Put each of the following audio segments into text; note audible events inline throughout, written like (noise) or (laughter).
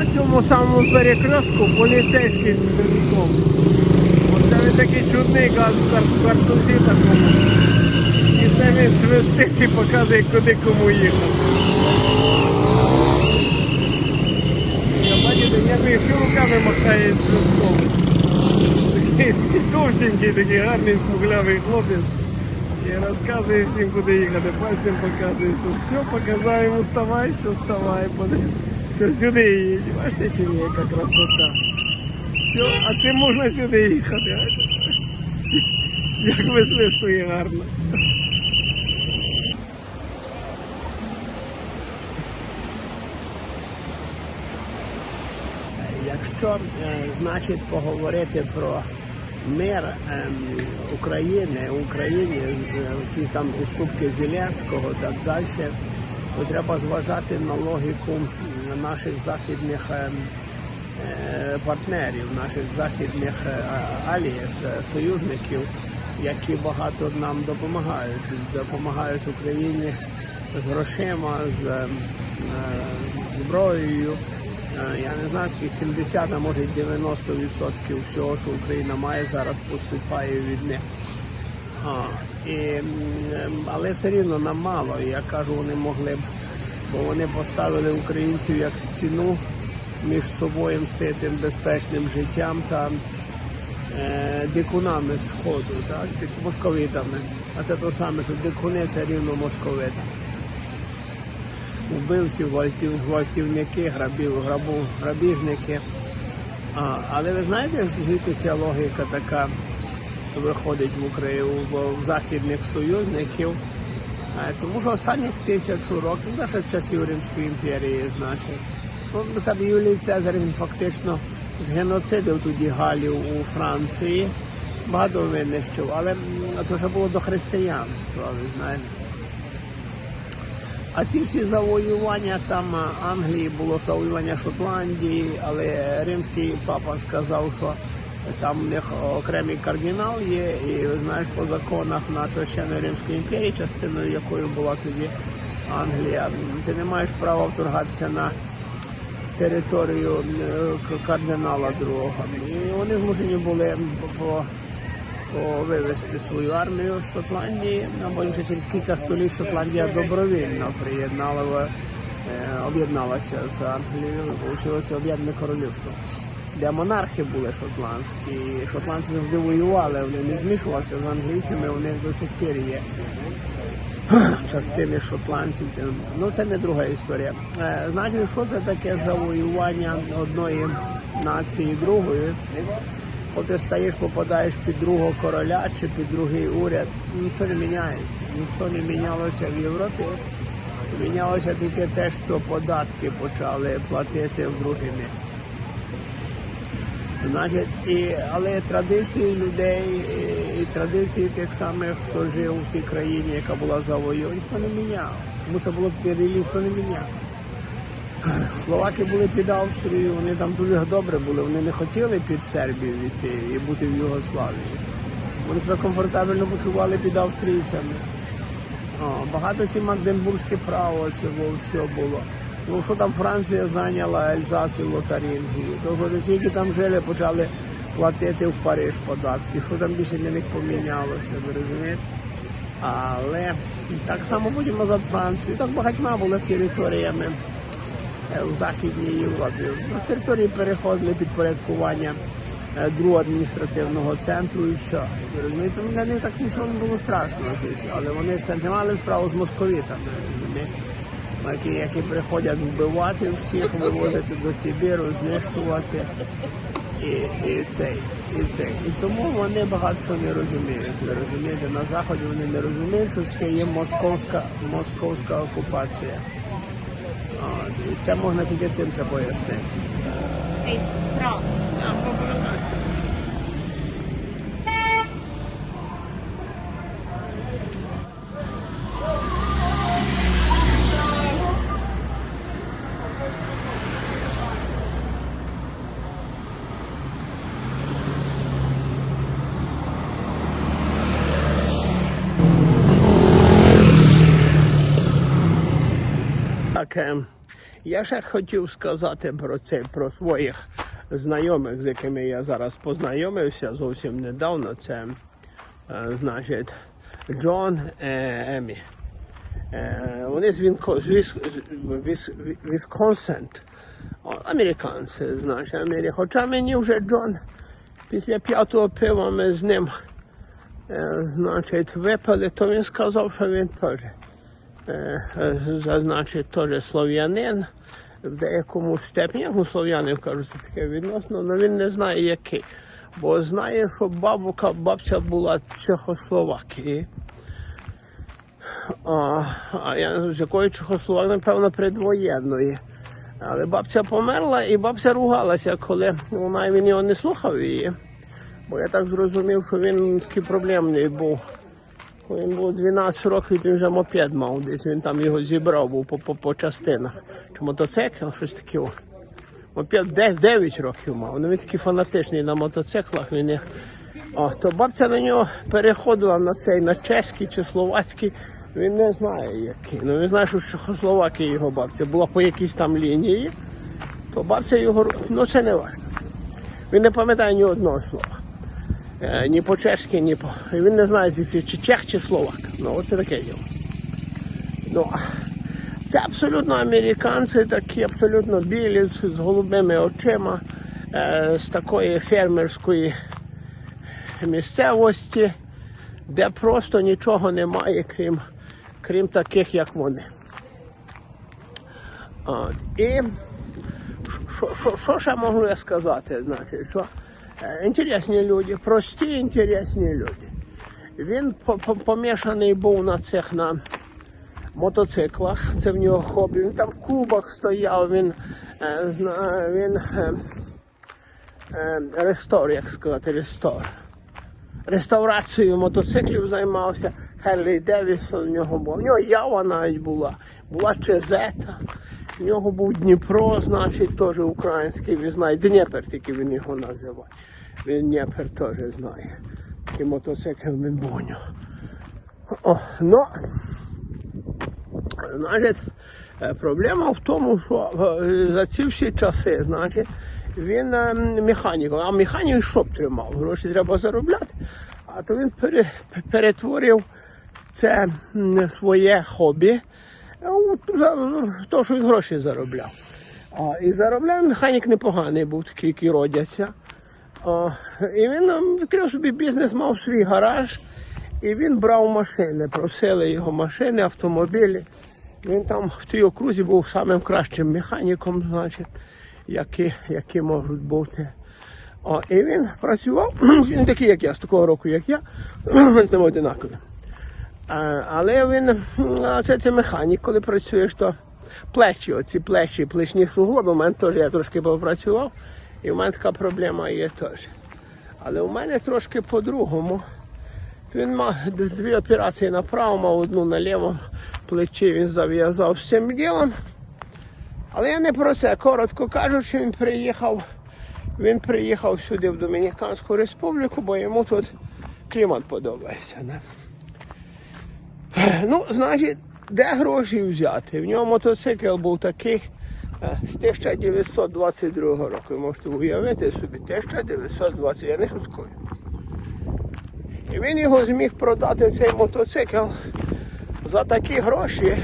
На цьому самому перекрестку поліцейський з свистком. Оце він такий чудний картузі такому. І це він свистить і показує, куди кому їхати. Я ще руками махає свистком. Такий товстенький, такий гарний смуглявий хлопець. І розказує всім, куди їхати. Пальцем показує, що все, показав йому, вставай, все, вставай. Все, сюди їдь. Бачите, які яка красота. Все, а цим можна сюди їхати. а? Як висвистує гарно. Якщо е, значить поговорити про мир ем, України, Україні, е, якісь там уступки Зеленського так далі, то треба зважати на логіку наших західних ем, е, партнерів, наших західних е, е, союзників, які багато нам допомагають, допомагають Україні з грошима, з, е, зброєю. Е, Я не знаю, скільки 70, а може 90% всього, що Україна має зараз, поступає від них. А, і, ем, але все рівно нам мало. Я кажу, вони могли б, бо вони поставили українців як стіну між собою ситим безпечним життям та е, дикунами сходу, так, московитами. А це те саме, що дикуни це рівно московити. Убивці, гвалтів, гвалтівники, грабів, грабу, грабіжники. А, але ви знаєте, звідки ця логіка така виходить в Україну в, західних союзників? Е, Тому що останніх тисячу років, навіть з часів Римської імперії, значить, ну, там Юлій Цезар він фактично згеноцидив тоді Галів у Франції, багато винищив, але це вже було до християнства, ви знаєте. А ці всі завоювання там Англії було завоювання Шотландії, але римський папа сказав, що там в них окремий кардинал є, і знаєш, по законах на священної Римської імперії, частиною якої була тоді Англія, ти не маєш права вторгатися на територію е, кардинала другого. І вони змушені були по свою армію з Шотландії, або через кілька століть Шотландія добровільно приєднала, в- е, об'єдналася з Англією, вийшло об'єднане королівство, де монархи були шотландські. Шотландці завжди воювали, вони не змішувалися з англійцями, у них до сих пір є частини шотландців. Ну це не друга історія. Е, Знаєте, що це таке завоювання одної нації другої? Коли ти стаєш, попадаєш під другого короля чи під другий уряд, нічого не міняється. Нічого не мінялося в Європі. Мінялося тільки те, що податки почали платити в друге місце. Значить, і, але традиції людей і, традиції тих самих, хто жив в тій країні, яка була завоювана, ніхто не міняв. Тому це було перелів, ніхто не міняв. Словаки були під Австрією, вони там дуже добре були, вони не хотіли під Сербію йти і бути в Югославії. Вони себе комфортабельно почували під австрійцями. О, багато ці Магденбурзьке право цього все було. Ну що там Франція зайняла Ельзас і Лотарингію. Тобто ті, які там жили, почали платити в Париж податки. Що там більше для них помінялося, ви розумієте? Але так само потім назад Францію. Так багатьма були територіями е, в Західній Європі. На території переходили підпорядкування е, другого адміністративного центру і все. Ви Розумієте, для них так нічого не було страшного, але вони це не мали справу з московитами, розумієте? Які, які приходять вбивати всіх, вивозити до Сибіру, знищувати і, і цей, і цей. І тому вони багато що не розуміють. Ви розумієте, на заході вони не розуміють, що це є московська, московська окупація. От, і це можна тільки цим це пояснити. Ей, право. Так, е, Я ще хотів сказати про це, про своїх знайомих, з якими я зараз познайомився зовсім недавно. Це, е, значить, Джон е, Емі. Е, Вони з, Вінко, з, Віс, з Віс, Вісконсин, О, американці, значить, Америка. Хоча мені вже Джон після п'ятого пива ми з ним е, значить, випили, то він сказав, що він теж, е, е, значить, теж слов'янин. В деякому степені, ну, слов'янин кажуть, це таке відносно, але він не знає який. Бо знає, що бабука, бабця була Чехословакії. А, а я з якої Чехословак, напевно, предвоєнної. Але бабця померла і бабця ругалася, коли вона він його не слухав її. Бо я так зрозумів, що він такий проблемний був. Коли він був 12 років, він вже мопед мав десь. Він там його зібрав був по, по, по частинах. Чи мотоцикл, щось таке. Мопед 9 років мав. Ну він такий фанатичний на мотоциклах. Він їх... О, то бабця на нього переходила на цей, на чеський чи словацький. Він не знає який. Ну він знає, що в Чехословакії його бабця була по якійсь там лінії. То бабця його. Ну це не важливо. Він не пам'ятає ні одного слова. Е, ні по-чешки, ні по. Він не знає, звідки чи чех, чи словак. Ну, оце таке діло. Ну, це абсолютно американці, такі абсолютно білі, з, голубими очима, е, з такої фермерської місцевості, де просто нічого немає, крім, крім таких, як вони. От. І що, ще можу я сказати? Значить, що інтересні люди, прості інтересні люди. Він по- по- помішаний був на цих на мотоциклах, це в нього хобі. Він там в клубах стояв, він, е, він е, рестор, як сказати, рестор. Реставрацією мотоциклів займався. Херлі Девісон в нього був. В нього Ява навіть була, була Чезета. В нього був Дніпро, значить, теж український, він знає. Дніпер тільки він його називає. Він Дніпер теж знає. Такий мотоцикл був. О, ну, значить, е, проблема в тому, що е, за ці всі часи, значить, він е, механік, а механік що б тримав? Гроші треба заробляти. А то він перетворив це своє хобі у за- в те, що він гроші заробляв. А, і заробляв механік непоганий був такий, які родяться. А, і він ем, відкрив собі бізнес, мав свій гараж, і він брав машини, просили його машини, автомобілі. Він там в тій окрузі був самим кращим механіком, значить, які, які можуть бути. О, і він працював, (clears throat) він такий, як я, з такого року, як я, ним одинакові. А, але він, це, це механік, коли працюєш, то плечі, оці плечі, плечні суглоби, у мене теж я трошки попрацював, і в мене така проблема є теж. Але у мене трошки по-другому. Він мав дві операції на правому, одну на лівому плечі він зав'язав цим ділом. Але я не про це. Коротко кажучи, він приїхав, він приїхав сюди в Домініканську республіку, бо йому тут клімат подобається. Не? (clears throat) Ну, значить, де гроші взяти? В нього мотоцикл був такий е, з 1922 року. Ви можете уявити собі, 1920, я не шуткую. І він його зміг продати цей мотоцикл за такі гроші,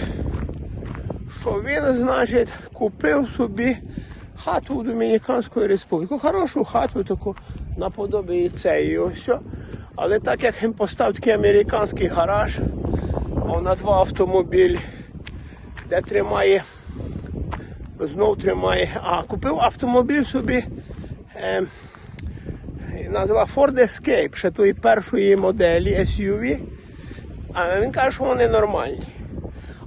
що він, значить, купив собі хату у Домініканської республіки. Хорошу хату таку наподобі цієї ось. Але так як він поставив такий американський гараж на два автомобілі, де тримає, знов тримає, а купив автомобіль собі. Е, називав Ford Escape, ще тої першої моделі SUV. А він каже, що вони нормальні.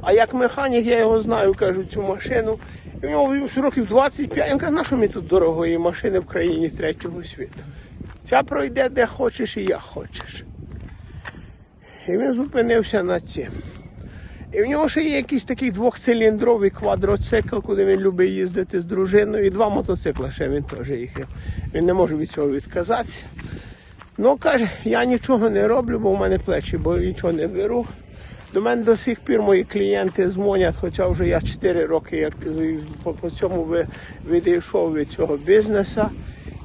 А як механік, я його знаю, кажу, цю машину. І в нього років 25. Він каже, на що мені тут дорогої машини в країні третього світу? Ця пройде де хочеш і як хочеш. І він зупинився на цим. І в нього ще є якийсь такий двохциліндровий квадроцикл, куди він любить їздити з дружиною, і два мотоцикли ще він теж їхав. Він не може від цього відказатися. Ну, каже, я нічого не роблю, бо в мене плечі, бо нічого не беру. До мене до сих пір мої клієнти дзвонять, хоча вже я 4 роки як по, по цьому відійшов від цього бізнесу.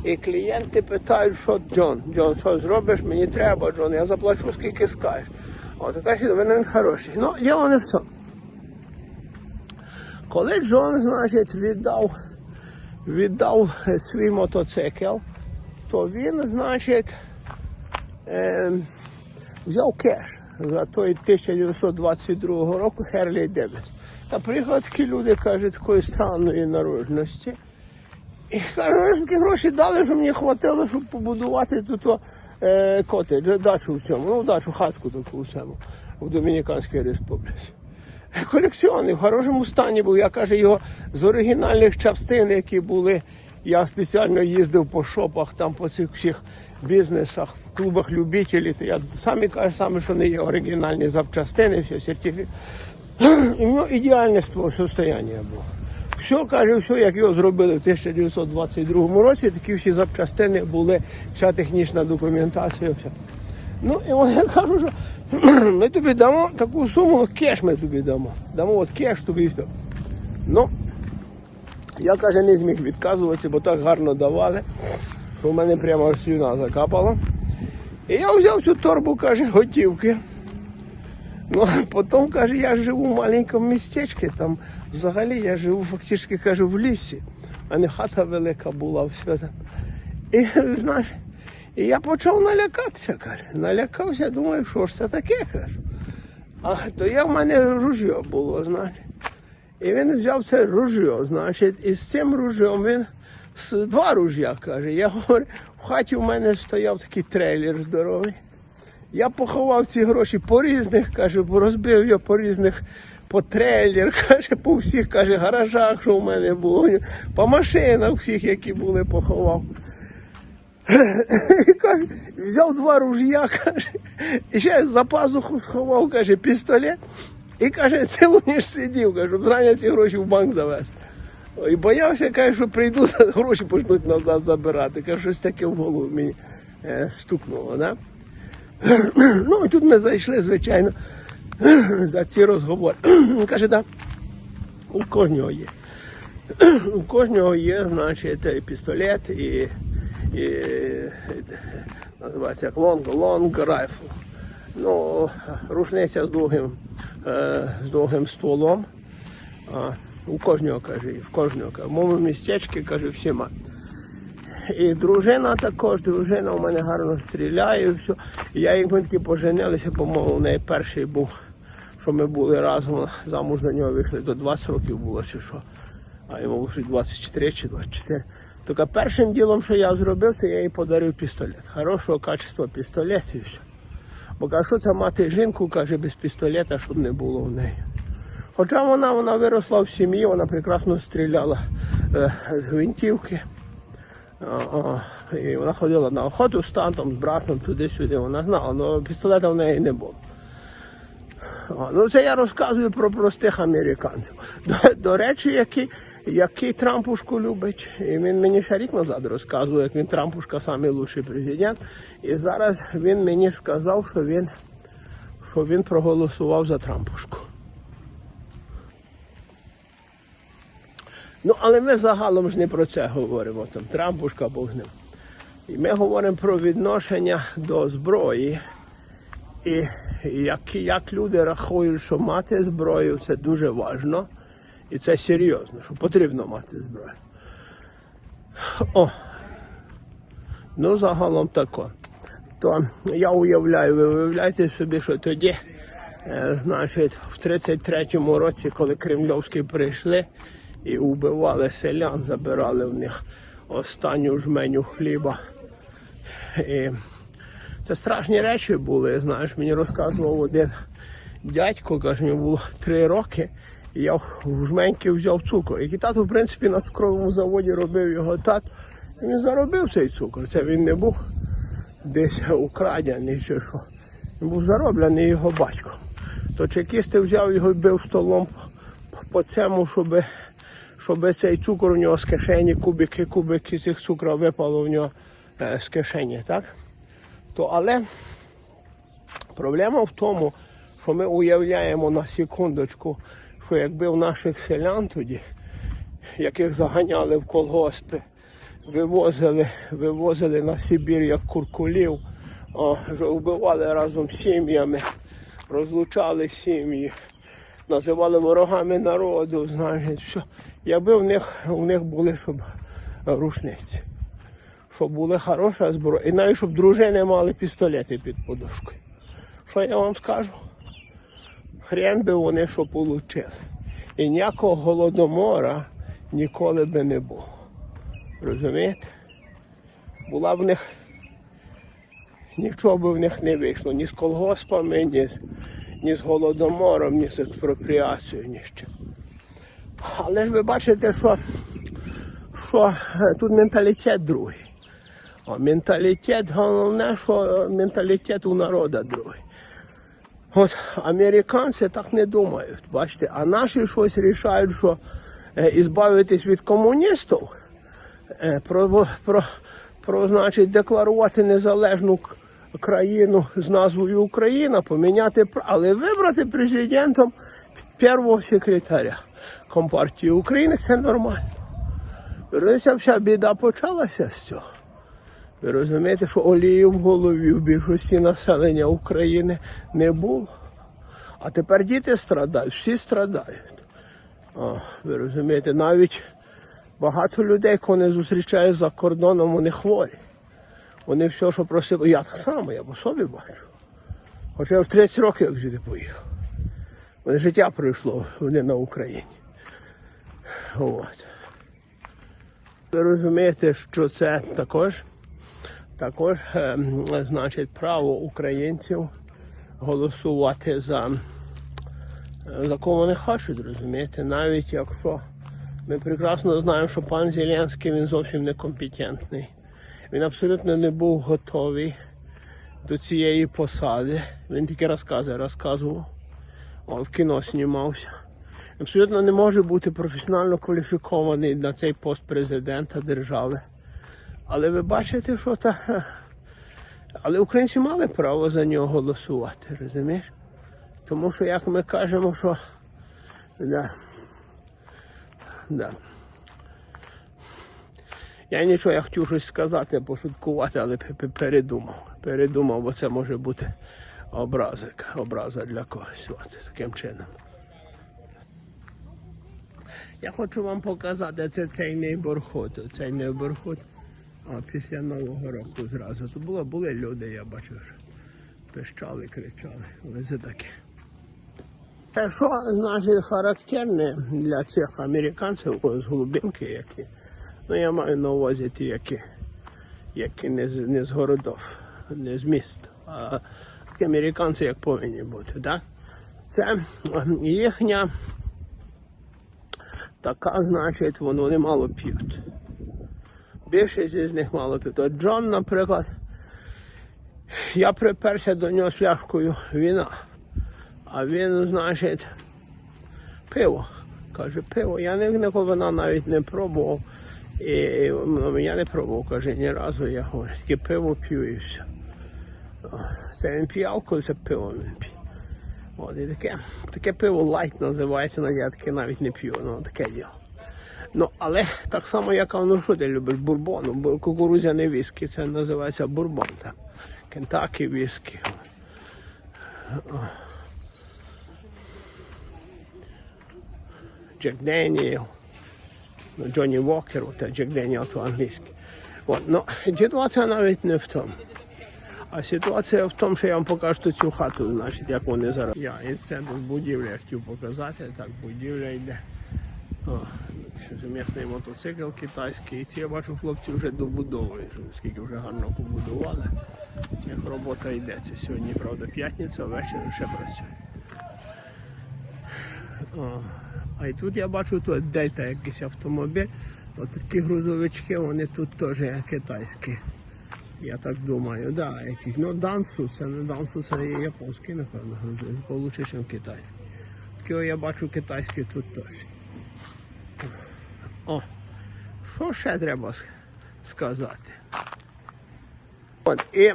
І клієнти питають, що Джон, Джон, що зробиш? Мені треба, Джон, я заплачу скільки скажеш. О, така ситуація, він хороший. Ну, діло не в цьому. Коли Джон, значить, віддав, віддав свій мотоцикл, то він, значить, е, взяв кеш за той 1922 року Херлі Дебіс. Та приїхали люди, кажуть, такої странної наружності. І ви такі гроші дали, що мені хватило, щоб побудувати тут е, котедж, дачу в цьому, ну дачу, хатку таку в цьому, в Домініканській Республіці. Колекціонний в хорошому стані був. Я каже, його з оригінальних частин, які були. Я спеціально їздив по шопах, там по цих всіх бізнесах, в клубах любителів. Я самі каже, саме, що не є оригінальні запчастини, все сертифікат. (clears throat) І в нього ідеальне состояння було. Все, каже, все, як його зробили в 1922 році, такі всі запчастини були, вся технічна документація. Все. Ну, і вони (laughs) кажуть, що (clears throat) ми тобі дамо таку суму, ну, кеш ми тобі дамо. Дамо от кеш тобі і все. Ну, я каже, не зміг відказуватися, бо так гарно давали, в мене прямо аж слюна закапала. І я взяв цю торбу, каже, готівки. Ну, а потім, каже, я живу в маленькому містечку, там взагалі я живу фактично, каже, в лісі, а не хата велика була, все там. І знаєш, і я почав налякатися, каже. Налякався, думаю, що ж це таке, каже. А то я в мене ружьо було, знаєш. І він взяв це ружьо, значить, і з цим ружьом він два ружя, каже. Я говорю, в хаті в мене стояв такий трейлер здоровий. Я поховав ці гроші по різних, каже, бо розбив його по різних, по трейлер, (laughs) каже, по всіх, каже, гаражах, що в мене було, по машинах всіх, які були, поховав. (laughs) Каже, взяв два ружья, каже, і ще за пазуху сховав, каже, пістолет. І каже, цілу ніж сидів, каже, щоб ці гроші в банк завести. І боявся, каже, що прийдуть, (laughs) гроші почнуть назад забирати. Каже, щось таке в голову мені е, стукнуло. Да? (clears throat) Ну, тут ми зайшли, звичайно, (clears throat) за ці розговори. Він (clears throat) каже, так, у кожного є. У кожного є, значить, і пістолет і, і називається лонг, лонг райфл. Ну, рушниця з довгим, е, з довгим стволом. У кожного, каже, в кожного. каже. В моєму містечку, каже, всіма. І дружина також, дружина у мене гарно стріляє, і все. Я як ми таки поженилися, по-моєму, неї перший був, що ми були разом, замуж за нього вийшли, до 20 років було чи що. А йому вже 24 чи 24. Тільки першим ділом, що я зробив, то я їй подарив пістолет. Хорошого качества пістолет і все. Бо каже, що це мати жінку, каже, без пістолета, щоб не було в неї. Хоча вона, вона виросла в сім'ї, вона прекрасно стріляла е, з гвинтівки. А, і вона ходила на охоту з тантом, з братом туди-сюди. Вона знала, але пістолета в неї не було. А, ну це я розказую про простих американців. До, до речі, який, який Трампушку любить. І він мені ще рік назад розказував, як він Трампушка найкращий президент. І зараз він мені сказав, що він, що він проголосував за Трампушку. Ну, але ми загалом ж не про це говоримо, там Трампушка Бог з ним. І ми говоримо про відношення до зброї. І як, як люди рахують, що мати зброю це дуже важливо. І це серйозно, що потрібно мати зброю. О. Ну, загалом тако. То я уявляю, ви уявляєте собі, що тоді, е, значить, в 33-му році, коли кремльовські прийшли і вбивали селян, забирали в них останню жменю хліба. І це страшні речі були. Знаєш, мені розказував один дядько, каже, мені було три роки. І я в жменьки взяв цукор. І тато, в принципі, на цукровому заводі робив його тат. І він заробив цей цукор. Це він не був десь украдений чи що. Він був зароблений його батьком. То чекісти взяв його і бив столом по цьому, щоб, щоб цей цукор у нього з кишені, кубики, кубики цих цукру випало в нього е, з кишені, так? То але проблема в тому, що ми уявляємо на секундочку, що якби в наших селян тоді, яких заганяли в колгоспи, вивозили, вивозили на Сибір як куркулів, о, вбивали разом з сім'ями, розлучали сім'ї, називали ворогами народу, знаєте, що якби в них, у них були щоб рушниці, щоб була хороша зброя, і навіть щоб дружини мали пістолети під подушкою. Що я вам скажу? Хрен би вони що получили. І ніякого голодомора ніколи би не було. Розумієте? Була б в них нічого би в них не вийшло. Ні з колгоспами, ні, з- ні з голодомором, ні з експропріацією, ні чим. Але ж ви бачите, що, що е, тут менталітет другий. А менталітет, головне, що е, менталітет у народу другий. От американці так не думають, бачите, а наші щось рішають, що е, ізбавитись від комуністів, про, про, про значить, декларувати незалежну країну з назвою Україна, поміняти, але вибрати президентом першого секретаря Компартії України це нормально. Розумієте, вся біда почалася з цього. Ви розумієте, що олії в голові в більшості населення України не було. А тепер діти страдають, всі страдають. А, ви розумієте, навіть багато людей, кого не зустрічаю за кордоном, вони хворі. Вони все, що просили, я так само, я по собі бачу. Хоча я в 30 років як звідти поїхав. Мене життя пройшло вони на Україні. От. Ви розумієте, що це також також е, значить право українців голосувати за, за кого вони хочуть, розумієте, навіть якщо ми прекрасно знаємо, що пан Зеленський він зовсім некомпетентний. Він абсолютно не був готовий до цієї посади. Він тільки розкази розказував, О, в кіно знімався. Абсолютно не може бути професіонально кваліфікований на цей пост президента держави. Але ви бачите, що та. Але українці мали право за нього голосувати, розумієш? Тому що, як ми кажемо, що. Да. Да. Я нічого, я хотів щось сказати, пошуткувати, але пе- пе- передумав. Передумав, бо це може бути образик, образа для когось. От, таким чином. Я хочу вам показати це цей нейборход. Цей нейборход а, після Нового року зразу. Тут було, були люди, я бачив, що пищали, кричали. Але це таке. Те, що значить характерне для цих американців з глибинки, які, ну я маю на увазі ті, які, які не з, не з городов, не з міст, а такі американці, як повинні бути. Да? Це ем, їхня така, значить, воно не мало п'ють. Більшість із них мало п'ють. От Джон, наприклад, я приперся до нього з фляжкою віна, а він, значить, пиво. Каже, пиво. Я ніколи навіть не пробував. І ну, я не пробував, каже, ні разу я говорю, тільки пиво п'ю і все. Це він п'є алкоголь, це пиво він п'є. От, і таке, таке пиво лайт називається, ну, я таке навіть не п'ю, ну таке діло. Ну, але так само, як ну, що ти любиш, бурбон, бу- кукурудзяний віскі, це називається бурбон. Там. Кентакі віскі. Джек Деніел, Джонні Вокер, та Джек Деніел то англійський. От, ну, ситуація навіть не в тому. А ситуація в тому, що я вам покажу цю хату, значить, як вони зараз. Я і це тут будівля я хотів показати, так будівля йде. О, місний мотоцикл китайський. І ці я бачу, хлопці вже добудовують, що скільки вже гарно побудували. Як робота йде. Це сьогодні, правда, п'ятниця, ввечері ще працює. А і тут я бачу тут дельта якийсь автомобіль. От такі грузовички, вони тут теж китайські. Я так думаю, да, якісь. Ну, дансу, це не дансу, це є японський, напевно, грузовик, получше, ніж китайський. Такі я бачу китайські тут теж. О, що ще треба сказати? От, і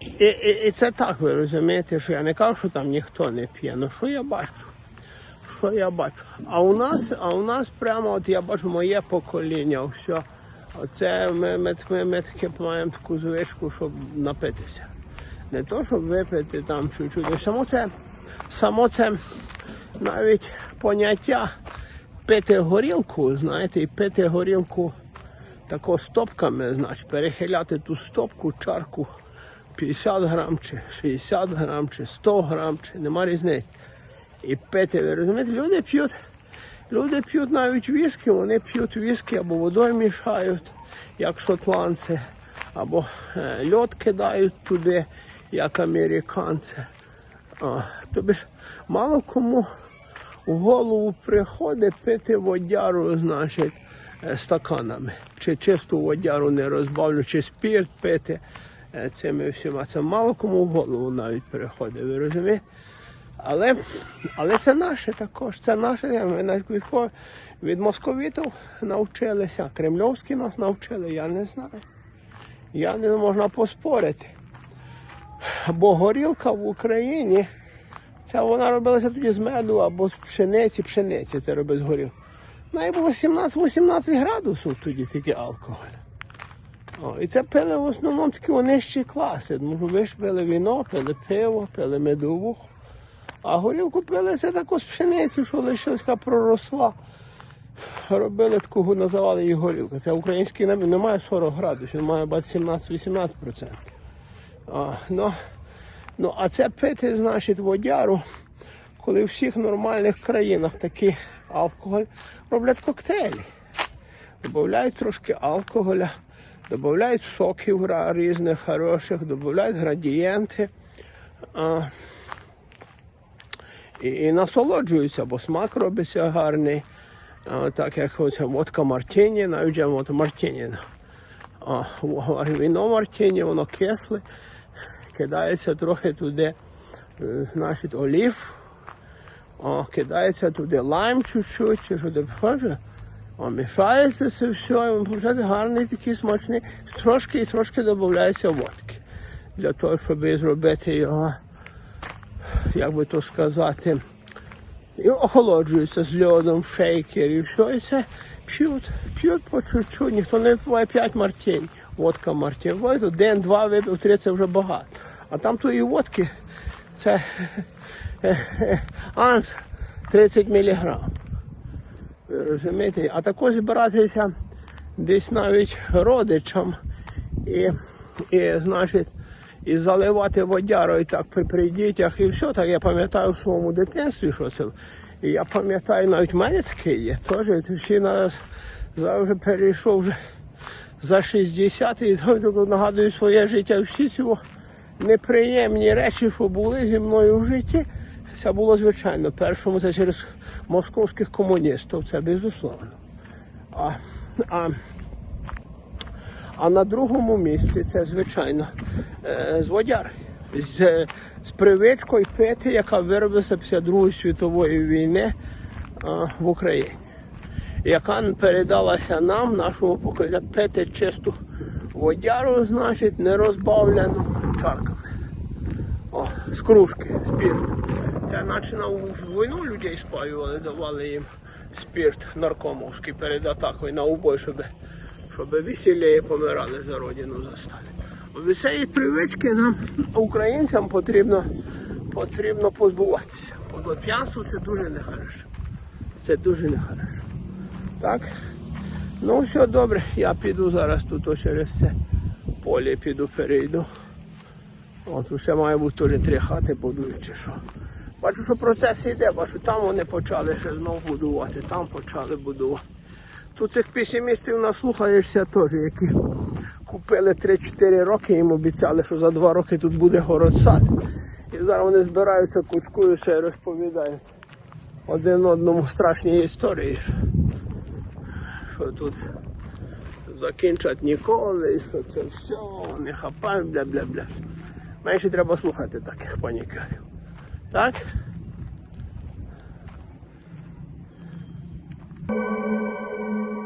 І, і, і це так, ви розумієте, що я не кажу, що там ніхто не п'є. Ну що я бачу? Що я бачу? А у нас, а у нас прямо, от я бачу моє покоління, все. Оце ми, ми, ми, ми таке маємо таку звичку, щоб напитися. Не то, щоб випити там чуть-чуть. Само це, само це навіть поняття пити горілку, знаєте, і пити горілку тако стопками, значить, перехиляти ту стопку, чарку 50 грам, чи 60 грам, чи 100 грам, чи нема різниці. І пити, ви розумієте, люди п'ють, люди п'ють навіть віскі, вони п'ють віскі або водою мішають, як шотландці, або е, льод кидають туди, як американці. А, тобі мало кому в голову приходить пити водяру, значить, е, стаканами. Чи чисту водяру не розбавлю, чи спірт пити е, цими всіма. Це мало кому в голову навіть приходить, ви розумієте? Але, але це наше також, це наше. Ми навіть від, московітів навчилися, кремльовські нас навчили, я не знаю. Я не можна поспорити. Бо горілка в Україні, це вона робилася тоді з меду або з пшениці, пшениці це робить з горілки. Неї було 17-18 градусів тоді тільки алкоголь. О, і це пили в основному такі нижчі класи. Тому ви ж пили віно, пили пиво, пили медовуху. А горілку пили це таку з пшениці, що лишилася проросла. Робили таку, називали її горілка. Це український набір, не має 40 градусів, він має 17-18%. А, ну, ну, а це пити, значить, водяру, коли в всіх нормальних країнах такий алкоголь роблять коктейлі. Додають трошки алкоголя, додають соків різних хороших, додають градієнти. А, і, і насолоджуються, бо смак робиться гарний. А, так як ось водка Мартіні, навіть от Мартіні. А, віно Мартіні, воно кисле, кидається трохи туди, е, значить, олів, а, кидається туди лайм чуть-чуть, туди. А мішається це все, і виходить гарний такий смачний, трошки і трошки додається водки. Для того, щоб зробити його як би то сказати, і охолоджується з льодом, шейкер і все, і це п'ють, п'ють по чуть-чуть, ніхто не випиває 5 мартін, водка мартін. Вийду, день-два випив, три це вже багато. А там тої водки це (laughs) анс 30 міліграм. Розумієте? А також збиратися десь навіть родичам і, і значить, і заливати водярою так при, при дітях і все. Так я пам'ятаю в своєму дитинстві, що це. І я пам'ятаю, навіть в мене таке є. Теж всі нас зараз перейшов вже за 60 і нагадую своє життя. Всі ці неприємні речі, що були зі мною в житті. Це було звичайно. Першому це через московських комуністів, це безусловно. А, а, а на другому місці це, звичайно, е, з водяри. З, з привичкою пити, яка виробилася після Другої світової війни а, в Україні. Яка передалася нам, нашому поколінню, пити чисту водяру, значить, не розбавлену чарками. О, з кружки, спірт. Це наче на війну людей спалювали, давали їм спірт наркомовський перед атакою на убой, щоб, щоб веселіє помирали за родину застали. Від цієї привички нам, українцям, потрібно, потрібно позбуватися. Бо п'янство це дуже нехорошо. Це дуже нехорошо. Так? Ну, все добре, я піду зараз тут через це поле піду перейду. От ще має бути теж три хати будують чи що. Бачу, що процес йде, бачу, там вони почали ще знову будувати, там почали будувати. Тут цих песимістів наслухаєшся теж, які купили 3-4 роки, їм обіцяли, що за 2 роки тут буде город-сад. І зараз вони збираються, кучкуються і розповідають один одному страшні історії. Що тут закінчать ніколи, що це все, не хапають, бля-бля-бля. Менше треба слухати таких панікерів. Так? Música